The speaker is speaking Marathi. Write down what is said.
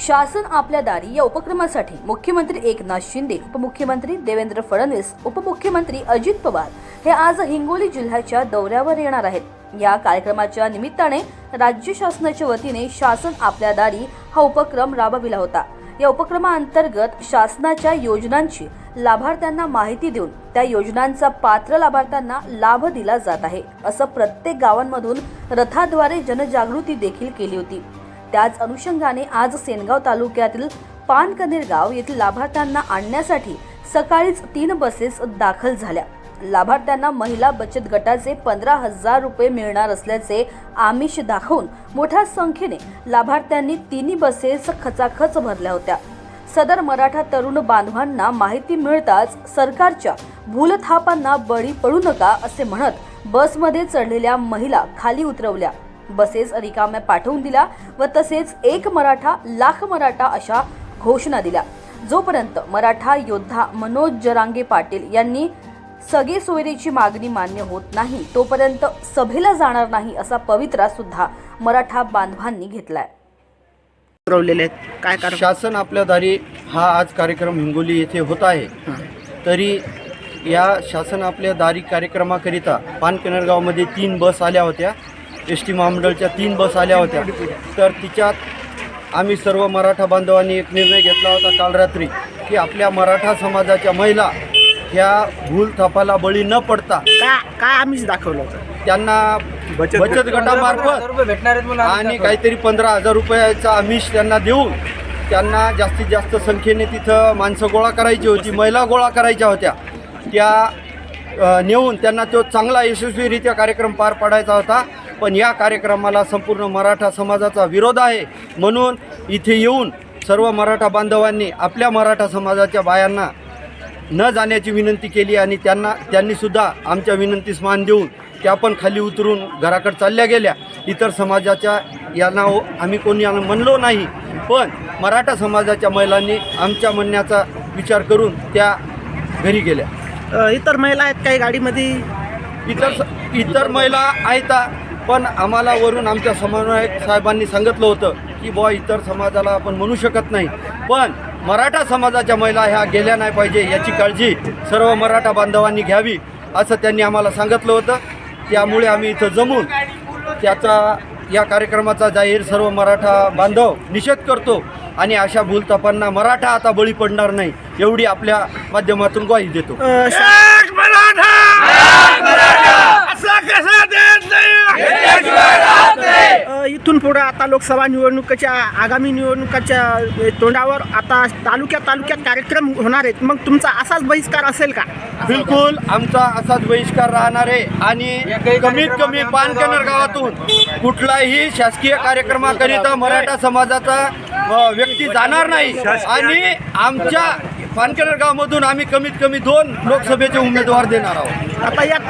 शासन आपल्या दारी या उपक्रमासाठी मुख्यमंत्री एकनाथ शिंदे उपमुख्यमंत्री देवेंद्र फडणवीस उपमुख्यमंत्री अजित पवार हे आज हिंगोली जिल्ह्याच्या दौऱ्यावर येणार आहेत. या कार्यक्रमाच्या निमित्ताने राज्य शासनाच्या वतीने शासन आपल्या दारी हा उपक्रम राबविला होता. या उपक्रमाअंतर्गत शासनाच्या योजनांची लाभार्थ्यांना माहिती देऊन त्या योजनांचा पात्र लाभार्थ्यांना लाभ दिला जात आहे असं प्रत्येक गावांमधून रथाद्वारे जनजागृती देखील केली होती. त्याच अनुषंगाने आज सेनगाव तालुक्यातील पानकनेर गाव येथील लाभार्थ्यांना आणण्यासाठी सकाळीच तीन बसेस दाखल झाल्या. लाभार्थ्यांना महिला बचत गटाचे पंधरा हजार रुपये मिळणार असल्याचे आमिष दाखवून मोठ्या संख्येने लाभार्थ्यांनी तिन्ही बसेस खचाखच भरल्या होत्या. सदर मराठा तरुण बांधवांना माहिती मिळताच सरकारच्या भूलथापांना बळी पडू नका असे म्हणत बसमध्ये चढलेल्या महिला खाली उतरवल्या. बसेस रिकाम्या पाठवून दिल्या व तसेच एक मराठा लाख मराठा अशा घोषणा दिल्या. जोपर्यंत मराठा योद्धा मनोज जरांगे पाटील यांनी सगळे सोयरीची मागणी मान्य होत नाही तोपर्यंत सभेला जाणार नाही असा पवित्रा सुद्धा मराठा बांधवांनी घेतलाय. काय कारण? शासन आपल्या दारी हा आज कार्यक्रम हिंगोली येथे होत आहे. तरी या शासन आपल्या दारी कार्यक्रमाकरिता पानकनरगावमध्ये तीन बस आल्या होत्या. एस टी महामंडळच्या तीन बस आल्या होत्या. तर तिच्यात आम्ही सर्व मराठा बांधवांनी एक निर्णय घेतला होता काल रात्री की आपल्या मराठा समाजाच्या महिला ह्या भूल थापाला बळी न पडता का काय आम्हीच दाखवलं होतं? त्यांना बचत गटामार्फत आणि काहीतरी पंधरा हजार रुपयाचा आमिष त्यांना देऊन त्यांना जास्तीत जास्त संख्येने तिथं माणसं गोळा करायची होती महिला गोळा करायच्या होत्या. त्या अ, नेऊन त्यांना तो चांगला यशस्वीरित्या कार्यक्रम पार पाडायचा होता. पण या कार्यक्रमाला संपूर्ण मराठा समाजाचा विरोध आहे. म्हणून इथे येऊन सर्व मराठा बांधवांनी आपल्या मराठा समाजाच्या बायांना न जाण्याची विनंती केली आणि त्यांना त्यांनीसुद्धा आमच्या विनंतीस मान देऊन त्या पण खाली उतरून घराकडे चालल्या गेल्या. इतर समाजाच्या यांना आम्ही कोणी यांना म्हणलो नाही. पण मराठा समाजाच्या महिलांनी आमच्या म्हणण्याचा विचार करून त्या घरी गेल्या. इतर महिला आहेत काही गाडीमध्ये? इतर इतर महिला आहेत. पण आम्हाला वरून आमच्या समन्वयक साहेबांनी सांगितलं होतं की बुवा इतर समाजाला आपण म्हणू शकत नाही पण मराठा समाजाच्या महिला ह्या गेल्या नाही पाहिजे याची काळजी सर्व मराठा बांधवांनी घ्यावी असं त्यांनी आम्हाला सांगितलं होतं. त्यामुळे आम्ही इथं जमून त्याचा या कार्यक्रमाचा जाहीर सर्व मराठा बांधव निषेध करतो आणि अशा भूलतापांना मराठा आता बळी पडणार नाही एवढी आपल्या माध्यमातून ग्वाही देतो अ, शा- अ, इथून पुढं आता लोकसभा निवडणुकीच्या आगामी निवडणुकाच्या तोंडावर आता तालुक्यात तालुक्यात कार्यक्रम होणार आहेत. मग तुमचा असाच बहिष्कार असेल का? बिलकुल आमचा असाच बहिष्कार राहणार आहे. आणि कमीत कमी पानकनर गावातून कुठलाही शासकीय कार्यक्रमाकरिता मराठा समाजाचा व्यक्ती जाणार नाही. आणि आमच्या पानकनर गावामधून आम्ही कमीत कमी दोन लोकसभेचे उमेदवार देणार आहोत. आता यात